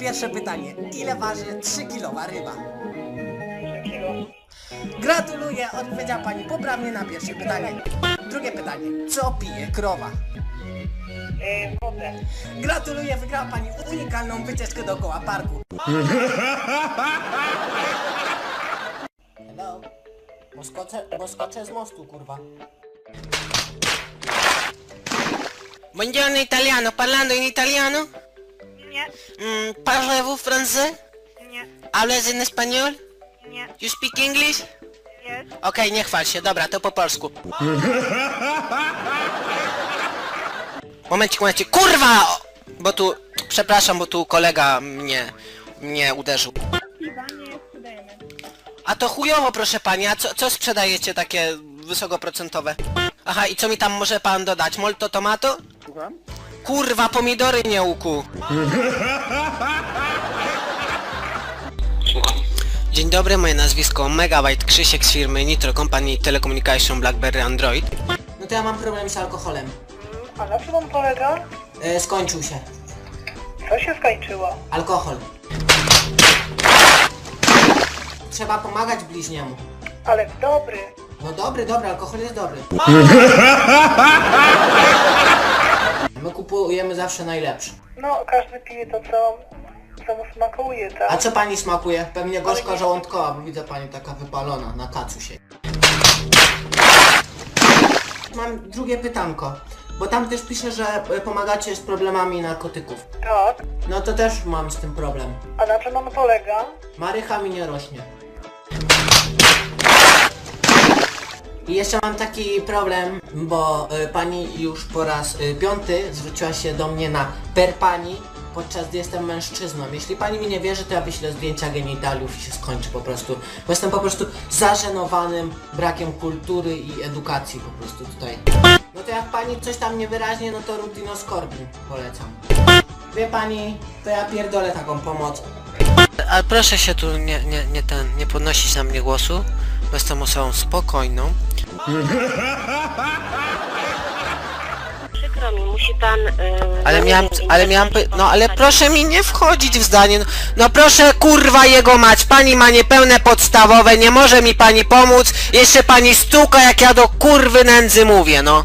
Pierwsze pytanie. Ile waży 3-kilowa ryba? 3 kilo. Gratuluję, odpowiedziała pani poprawnie na pierwsze pytanie. Drugie pytanie. Co pije krowa? Wodę. Gratuluję, wygrała pani unikalną wycieczkę dookoła parku. Hello? Bo skoczę, bo skoczę z mostu, kurwa. Buongiorno italiano, parlando in italiano? Nie, Mm, parlez-vous français? nie, Hables en español? nie, You speak English? jest. Okej, nie chwal się, dobra, to po polsku. Momencik, momencik, kurwa! O, Bo tu, przepraszam, bo tu kolega mnie, mnie uderzył. Piwa nie sprzedajemy. A to chujowo, proszę pani, a co, co sprzedajecie takie wysokoprocentowe? Aha, i co mi tam może pan dodać? Molto tomato? Słucham? Kurwa, pomidory nie łuku. Dzień dobry, moje nazwisko Megabyte Krzysiek z firmy Nitro Company Telecommunication BlackBerry Android. No to ja mam problem z alkoholem. A na czym on polega? E, skończył się. Co się skończyło? Alkohol. Trzeba pomagać bliźniemu. Ale dobry. No dobry, dobry, alkohol jest dobry. My kupujemy zawsze najlepsze. No, każdy pije to, co, co mu smakuje, tak? A co pani smakuje? Pewnie gorzka żołądkowa, bo widzę pani taka wypalona, na kacu się. Mam drugie pytanko, bo tam też pisze, że e, pomagacie z problemami narkotyków. Tak. No to też mam z tym problem. A na czym on polega? Marycha mi nie rośnie. I jeszcze mam taki problem, bo y, pani już po raz y, piąty zwróciła się do mnie na per pani, podczas gdy jestem mężczyzną. Jeśli pani mi nie wierzy, to ja wyślę zdjęcia genitaliów i się skończy po prostu. Bo jestem po prostu zażenowanym brakiem kultury i edukacji po prostu tutaj. No to jak pani coś tam niewyraźnie, no to Rutinoskorbin polecam. Wie pani, to ja pierdolę taką pomoc. A proszę się tu nie, nie, nie ten, nie podnosić na mnie głosu, bo jestem osobą spokojną. Przykro mi, musi pan... e, Ale miałem, zamienić ale py- internet no ale proszę mi nie wchodzić w zdanie, no, no proszę kurwa jego mać, pani ma niepełne podstawowe, nie może mi pani pomóc, jeszcze pani stuka jak ja do kurwy nędzy mówię, no.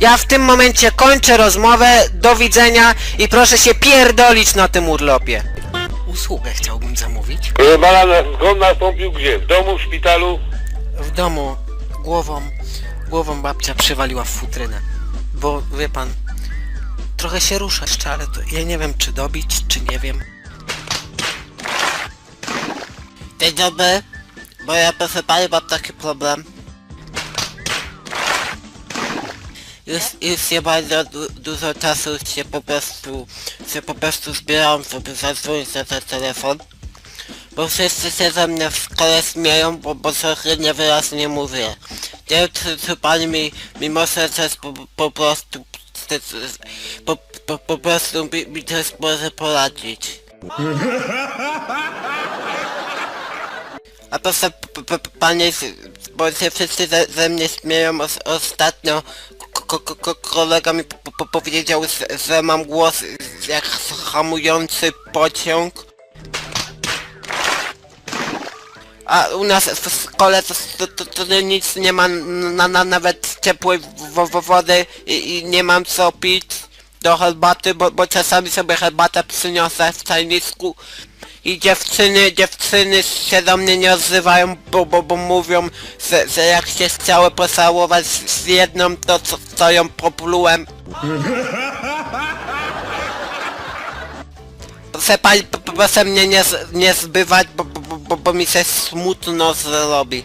Ja w tym momencie kończę rozmowę, do widzenia i proszę się pierdolić na tym urlopie. Usługę chciałbym zamówić. Proszę pana, na- zgon nastąpił gdzie? W domu, w szpitalu? W domu głową, głową babcia przywaliła w futrynę. Bo wie pan, trochę się rusza jeszcze, ale to ja nie wiem czy dobić, czy nie wiem. Dzień dobry, bo ja proszę pani mam taki problem. Już, już nie bardzo du dużo czasu się po prostu, się po prostu zbieram, żeby zadzwonić na ten telefon. Bo wszyscy się ze mnie w szkole śmieją, bo, bo trochę niewyraźnie mówię. Nie wiem, czy, czy pani mi, mi może coś po, po prostu po, po, po prostu mi, mi coś może poradzić. A proszę panie, bo się wszyscy ze, ze mnie śmieją os, ostatnio ko, ko, ko, kolega mi po, po, powiedział, że, że mam głos jak hamujący pociąg. A u nas w szkole to, to, to, to nic nie ma na, na, nawet ciepłej wo, wo, wody i, i nie mam co pić do herbaty, bo, bo czasami sobie herbatę przyniosę w czajnisku i dziewczyny, dziewczyny się do mnie nie odzywają, bo, bo, bo mówią, że, że jak się chciały pocałować z, jedną, to co, co ją poplułem. Proszę pani, proszę mnie nie, nie zbywać, bo, bo, bo mi się smutno zrobi.